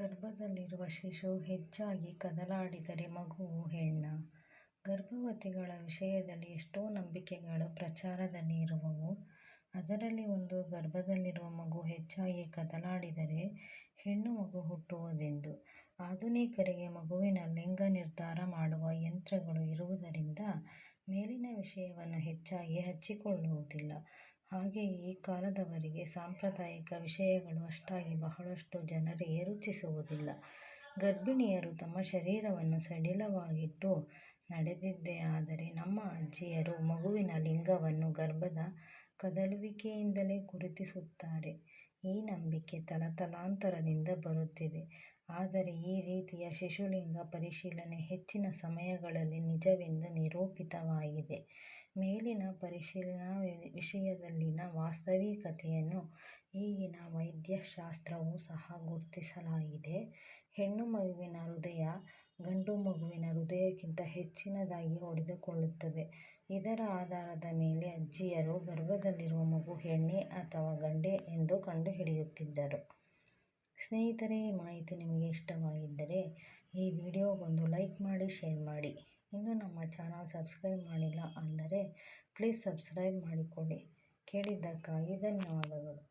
ಗರ್ಭದಲ್ಲಿರುವ ಶಿಶು ಹೆಚ್ಚಾಗಿ ಕದಲಾಡಿದರೆ ಮಗುವು ಹೆಣ್ಣ? ಗರ್ಭವತಿಗಳ ವಿಷಯದಲ್ಲಿ ಎಷ್ಟೋ ನಂಬಿಕೆಗಳು ಪ್ರಚಾರದಲ್ಲಿ ಇರುವವು. ಅದರಲ್ಲಿ ಒಂದು, ಗರ್ಭದಲ್ಲಿರುವ ಮಗು ಹೆಚ್ಚಾಗಿ ಕದಲಾಡಿದರೆ ಹೆಣ್ಣು ಮಗು ಹುಟ್ಟುವುದೆಂದು. ಆಧುನಿಕರಿಗೆ ಮಗುವಿನ ಲಿಂಗ ನಿರ್ಧಾರ ಮಾಡುವ ಯಂತ್ರಗಳು ಇರುವುದರಿಂದ ಮೇಲಿನ ವಿಷಯವನ್ನು ಹೆಚ್ಚಾಗಿ ಹಚ್ಚಿಕೊಳ್ಳುವುದಿಲ್ಲ. ಹಾಗೆಯೇ ಈ ಕಾಲದವರಿಗೆ ಸಾಂಪ್ರದಾಯಿಕ ವಿಷಯಗಳು ಅಷ್ಟಾಗಿ ಬಹಳಷ್ಟು ಜನರಿಗೆ ರುಚಿಸುವುದಿಲ್ಲ. ಗರ್ಭಿಣಿಯರು ತಮ್ಮ ಶರೀರವನ್ನು ಸಡಿಲವಾಗಿಟ್ಟು ನಡೆದಿದ್ದೇ ಆದರೆ ನಮ್ಮ ಅಜ್ಜಿಯರು ಮಗುವಿನ ಲಿಂಗವನ್ನು ಗರ್ಭದ ಕದಲುವಿಕೆಯಿಂದಲೇ ಗುರುತಿಸುತ್ತಾರೆ. ಈ ನಂಬಿಕೆ ತಲತಲಾಂತರದಿಂದ ಬರುತ್ತಿದೆ. ಆದರೆ ಈ ರೀತಿಯ ಶಿಶುಲಿಂಗ ಪರಿಶೀಲನೆ ಹೆಚ್ಚಿನ ಸಮಯಗಳಲ್ಲಿ ನಿಜವೆಂದು ನಿರೂಪಿತವಾಗಿದೆ. ಮೇಲಿನ ಪರಿಶೀಲನಾ ವಿಷಯದಲ್ಲಿನ ವಾಸ್ತವಿಕತೆಯನ್ನು ಈಗಿನ ವೈದ್ಯಶಾಸ್ತ್ರವೂ ಸಹ ಗುರುತಿಸಲಾಗಿದೆ. ಹೆಣ್ಣು ಮಗುವಿನ ಹೃದಯ ಗಂಡು ಮಗುವಿನ ಹೃದಯಕ್ಕಿಂತ ಹೆಚ್ಚಿನದಾಗಿ ಹೊಡೆದುಕೊಳ್ಳುತ್ತದೆ. ಇದರ ಆಧಾರದ ಮೇಲೆ ಅಜ್ಜಿಯರು ಗರ್ಭದಲ್ಲಿರುವ ಮಗು ಹೆಣ್ಣೇ ಅಥವಾ ಗಂಡೇ ಎಂದು ಕಂಡುಹಿಡಿಯುತ್ತಿದ್ದರು. ಸ್ನೇಹಿತರೆ ಮಾಹಿತಿ ನಿಮಗೆ ಇಷ್ಟವಾಗಿದ್ದರೆ ಈ ವಿಡಿಯೋಗೊಂದು ಲೈಕ್ ಮಾಡಿ, ಶೇರ್ ಮಾಡಿ. ಇನ್ನೂ ನಮ್ಮ ಚಾನಲ್ ಸಬ್ಸ್ಕ್ರೈಬ್ ಮಾಡಿಲ್ಲ ಅಂದರೆ ಪ್ಲೀಸ್ ಸಬ್ಸ್ಕ್ರೈಬ್ ಮಾಡಿಕೊಳ್ಳಿ. ಕೇಳಿದ್ದಕ್ಕಾಗಿ ಧನ್ಯವಾದಗಳು.